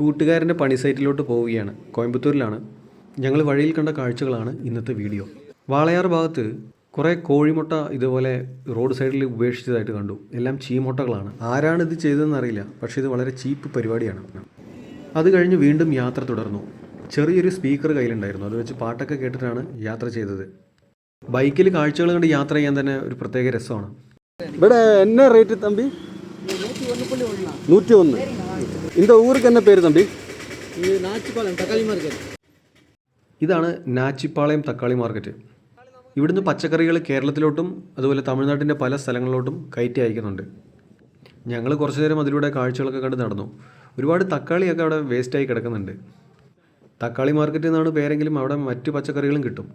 കൂട്ടുകാരന്റെ പണി സൈറ്റിലോട്ട് പോവുകയാണ്. കോയമ്പത്തൂരിലാണ്. ഞങ്ങൾ വഴിയിൽ കണ്ട കാഴ്ചകളാണ് ഇന്നത്തെ വീഡിയോ. വാളയാർ ഭാഗത്ത് കുറേ കോഴിമുട്ട ഇതുപോലെ റോഡ് സൈഡിൽ ഉപേക്ഷിച്ചതായിട്ട് കണ്ടു. എല്ലാം ചീമുട്ടകളാണ്. ആരാണ് ഇത് ചെയ്തതെന്ന് അറിയില്ല. പക്ഷേ ഇത് വളരെ ചീപ്പ് പരിപാടിയാണ്. അത് കഴിഞ്ഞ് വീണ്ടും യാത്ര തുടർന്നു. ചെറിയൊരു സ്പീക്കർ കയ്യിലുണ്ടായിരുന്നു. അത് വെച്ച് പാട്ടൊക്കെ കേട്ടിട്ടാണ് യാത്ര ചെയ്തത്. ബൈക്കിൽ കാഴ്ചകൾ കണ്ട് യാത്ര ചെയ്യാൻ തന്നെ ഒരു പ്രത്യേക രസമാണ്. ഇവിടെ എന്നെ റേറ്റ് തമ്പി? நூற்றி ஒன்று இந்த ஊருக்கு என்ன பேர் தம்பி இது நாச்சிப்பாளையம் தக்காளி மார்க்கெட் ഇതാണ് നാച്ചിപ്പാളയം തക്കാളി മാർക്കറ്റ് ഇവിടുന്ന് പച്ചക്കറികൾ കേരളത്തിലോട്ടും അതുപോലെ തമിഴ്നാട്ടിൻ്റെ പല സ്ഥലങ്ങളിലോട്ടും കയറ്റി അയക്കുന്നുണ്ട് ഞങ്ങൾ കുറച്ച് നേരം അതിലൂടെ കാഴ്ചകളൊക്കെ കണ്ട് നടന്നു ഒരുപാട് തക്കാളിയൊക്കെ അവിടെ വേസ്റ്റായി കിടക്കുന്നുണ്ട് തക്കാളി മാർക്കറ്റ് എന്നാണ് പേരെങ്കിലും അവിടെ മറ്റ് പച്ചക്കറികളും കിട്ടും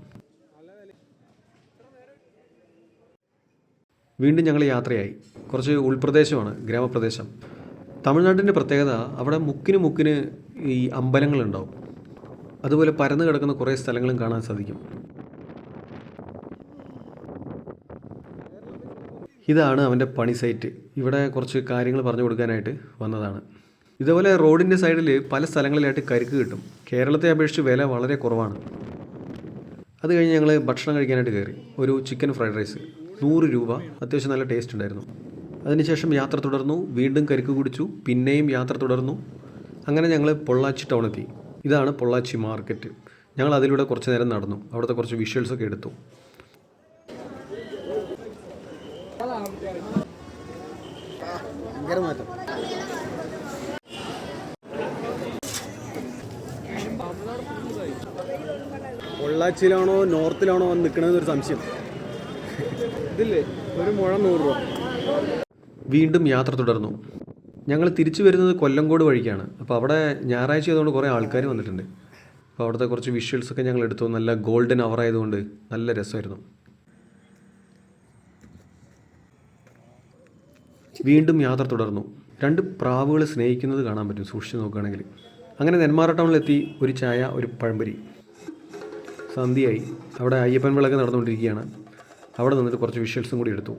വീണ്ടും ഞങ്ങൾ യാത്രയായി. കുറച്ച് ഉൾപ്രദേശമാണ് ഗ്രാമപ്രദേശം. തമിഴ്നാട്ടിന്റെ പ്രത്യേകത അവിടെ മുക്കിന് മുക്കിന് ഈ അമ്പലങ്ങളുണ്ടാവും. അതുപോലെ പരന്നു കിടക്കുന്ന കുറേ സ്ഥലങ്ങളും കാണാൻ സാധിക്കും. ഇതാണ് അവന്റെ പണി സൈറ്റ്. ഇവിടെ കുറച്ച് കാര്യങ്ങൾ പറഞ്ഞു കൊടുക്കാനായിട്ട് വന്നതാണ്. ഇതുപോലെ റോഡിന്റെ സൈഡിൽ പല സ്ഥലങ്ങളിലായിട്ട് കരിക്ക് കിട്ടും. കേരളത്തെ അപേക്ഷിച്ച് വില വളരെ കുറവാണ്. അത് കഴിഞ്ഞ് ഞങ്ങൾ ഭക്ഷണം കഴിക്കാനായിട്ട് കയറി. ഒരു ചിക്കൻ ഫ്രൈഡ് റൈസ്. നൂറ് രൂപ. അത്യാവശ്യം നല്ല ടേസ്റ്റ് ഉണ്ടായിരുന്നു. അതിനുശേഷം യാത്ര തുടർന്നു. വീണ്ടും കരിക്ക് കുടിച്ചു. പിന്നെയും യാത്ര തുടർന്നു. അങ്ങനെ ഞങ്ങൾ പൊള്ളാച്ചി ടൗണെത്തി ഇതാണ് പൊള്ളാച്ചി മാർക്കറ്റ് ഞങ്ങൾ അതിലൂടെ കുറച്ച് നേരം നടന്നു. അവിടുത്തെ കുറച്ച് വിഷ്വൽസൊക്കെ എടുത്തു. പൊള്ളാച്ചിയിലാണോ നോർത്തിലാണോ നിൽക്കണമെന്നൊരു സംശയം. ഇതില്ലേ? ഒരു മുഴം നൂറ് രൂപ. വീണ്ടും യാത്ര തുടർന്നു. ഞങ്ങൾ തിരിച്ചു വരുന്നത് കൊല്ലങ്കോട് വഴിക്കാണ്. അപ്പോൾ അവിടെ ഞായറാഴ്ച ആയതുകൊണ്ട് കുറേ ആൾക്കാർ വന്നിട്ടുണ്ട്. അപ്പോൾ അവിടുത്തെ കുറച്ച് വിഷ്വൽസ് ഒക്കെ ഞങ്ങൾ എടുത്തു. നല്ല ഗോൾഡൻ അവർ ആയതുകൊണ്ട് നല്ല രസമായിരുന്നു. വീണ്ടും യാത്ര തുടർന്നു. രണ്ട് പ്രാവുകൾ സ്നേഹിക്കുന്നത് കാണാൻ പറ്റും സൂക്ഷിച്ച് നോക്കുകയാണെങ്കിൽ. അങ്ങനെ നെന്മാറ ടൗണിലെത്തി ഒരു ചായ ഒരു പഴംപരി. സന്ധ്യയായി. അവിടെ അയ്യപ്പൻ വിളക്ക് നടന്നുകൊണ്ടിരിക്കുകയാണ്. അവിടെ നിന്നിട്ട് കുറച്ച് വിഷ്വൽസും കൂടി എടുത്തു.